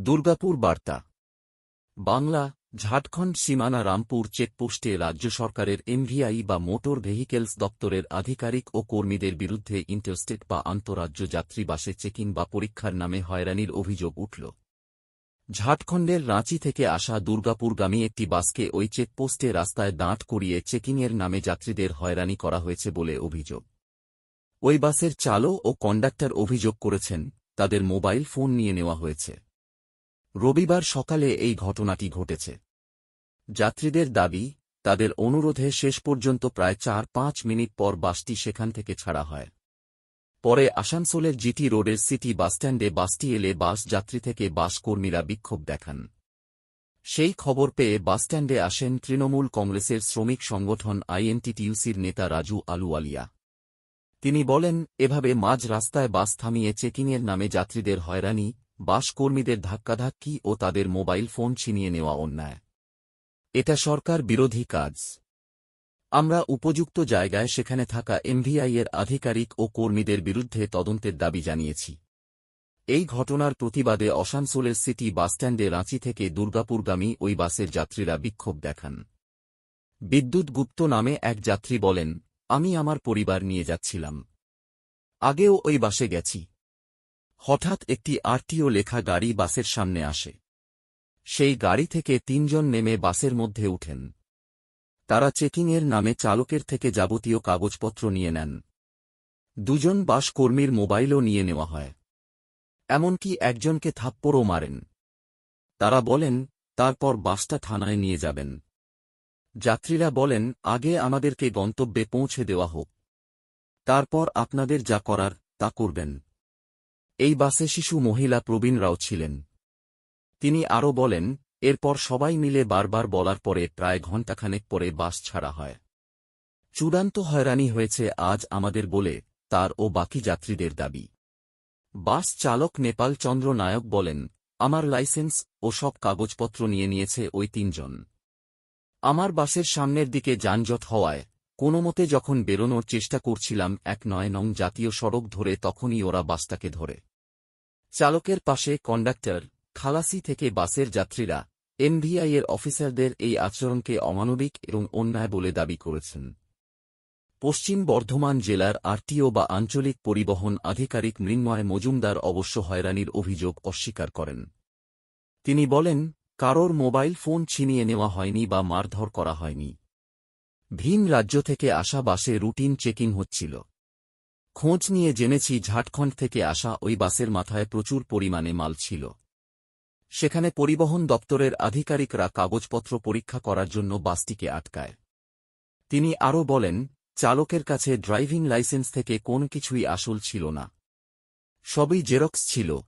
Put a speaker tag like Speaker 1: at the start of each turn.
Speaker 1: দুর্গাপুর বার্তা। বাংলা, ঝাড়খণ্ড সীমানা, রামপুর চেকপোস্টে রাজ্য সরকারের এমভিআই বা মোটর ভেহিকেলস দপ্তরের আধিকারিক ও কর্মীদের বিরুদ্ধে ইন্টারস্টেট বা আন্তরাজ্য যাত্রী বাসে চেকিং বা পরীক্ষার নামে হয়রানির অভিযোগ উঠল। ঝাড়খণ্ডের রাঁচি থেকে আসা দুর্গাপুরগামী একটি বাসকে ওই চেকপোস্টে রাস্তায় দাঁড় করিয়ে চেকিংয়ের নামে যাত্রীদের হয়রানি করা হয়েছে বলে অভিযোগ। ওই বাসের চালক ও কন্ডাক্টর অভিযোগ করেছেন, তাদের মোবাইল ফোন নিয়ে নেওয়া হয়েছে। রবিবার সকালে এই ঘটনাটি ঘটেছে। যাত্রীদের দাবি, তাদের অনুরোধে শেষ পর্যন্ত প্রায় চার পাঁচ মিনিট পর বাসটি সেখান থেকে ছাড়া হয়। পরে আসানসোলের জিটি রোডের সিটি বাসস্ট্যান্ডে বাসটি এলে বাস যাত্রী থেকে বাস কর্মীরা বিক্ষোভ দেখান। সেই খবর পেয়ে বাসস্ট্যান্ডে আসেন তৃণমূল কংগ্রেসের শ্রমিক সংগঠন আইএনটিটিউসির নেতা রাজু আলুওয়ালিয়া। তিনি বলেন, এভাবে মাঝ রাস্তায় বাস থামিয়ে চেকিংয়ের নামে যাত্রীদের হয়রানি বাস কর্মীদের ধাক্কাধাক্কি ও তাদের মোবাইল ফোন ছিনিয়ে নেওয়া অন্যায়। এটা সরকার বিরোধী কাজ। আমরা উপযুক্ত জায়গায় সেখানে থাকা এমভিআই এর আধিকারিক ও কর্মীদের বিরুদ্ধে তদন্তের দাবি জানিয়েছি। এই ঘটনার প্রতিবাদে অসানসোলের সিটি বাসস্ট্যান্ডে রাঁচি থেকে দুর্গাপুরগামী ওই বাসের যাত্রীরা বিক্ষোভ দেখান। বিদ্যুৎ গুপ্ত নামে এক যাত্রী বলেন, আমি আমার পরিবার নিয়ে যাচ্ছিলাম। আগেও ওই বাসে গেছি। হঠাৎ একটি আরটিও লেখা গাড়ি বাসের সামনে আসে। সেই গাড়ি থেকে তিনজন নেমে বাসের মধ্যে উঠেন। তারা চেকিংয়ের নামে চালকের থেকে যাবতীয় কাগজপত্র নিয়ে নেন। দুজন বাস কর্মীর মোবাইলও নিয়ে নেওয়া হয়। এমনকি একজনকে থাপ্পড়ও মারেন। তারা বলেন, তারপর বাসটা থানায় নিয়ে যাবেন। যাত্রীরা বলেন, আগে আমাদেরকে গন্তব্যে পৌঁছে দেওয়া হোক। তারপর আপনাদের যা করার তা করবেন। এই বাসে শিশু মহিলা প্রবীণ রাও ছিলেন। তিনি আরও বলেন, এরপর সবাই মিলে বারবার বলার পরে প্রায় ঘণ্টাখানেক পরে বাস ছাড়া হয়। চূড়ান্ত হয়রানি হয়েছে আজ আমাদের বলে তার ও বাকি যাত্রীদের দাবি। বাস চালক নেপাল চন্দ্র নায়ক বলেন, আমার লাইসেন্স ও সব কাগজপত্র নিয়ে নিয়েছে ওই তিনজন। আমার বাসের সামনের দিকে যানজট হওয়ায় কোনোমতে যখন বেরোনোর চেষ্টা করছিলাম এক নয় নং জাতীয় সড়ক ধরে তখনই ওরা বাসটাকে ধরে। চালকের পাশে কন্ডাক্টর, খালাসি থেকে বাসের যাত্রীরা এমভিআই এর অফিসারদের এই আচরণকে অমানবিক এবং অন্যায় বলে দাবি করেছেন। পশ্চিম বর্ধমান জেলার আরটিও বা আঞ্চলিক পরিবহন আধিকারিক মৃন্ময় মজুমদার অবশ্য হয়রানির অভিযোগ অস্বীকার করেন। তিনি বলেন, কারোর মোবাইল ফোন ছিনিয়ে নেওয়া হয়নি বা মারধর করা হয়নি। ভিন রাজ্য থেকে আসা বাসে রুটিন চেকিং হচ্ছিল। খোঁজ নিয়ে জেনেছি ঝাটখণ্ড থেকে আসা ওই বাসের মাথায় প্রচুর পরিমাণে মাল ছিল। সেখানে পরিবহন দপ্তরের আধিকারিকরা কাগজপত্র পরীক্ষা করার জন্য বাসটিকে আটকায়। তিনি আরও বলেন, চালকের কাছে ড্রাইভিং লাইসেন্স থেকে কোন কিছুই আসল ছিল না। সবই জেরক্স ছিল।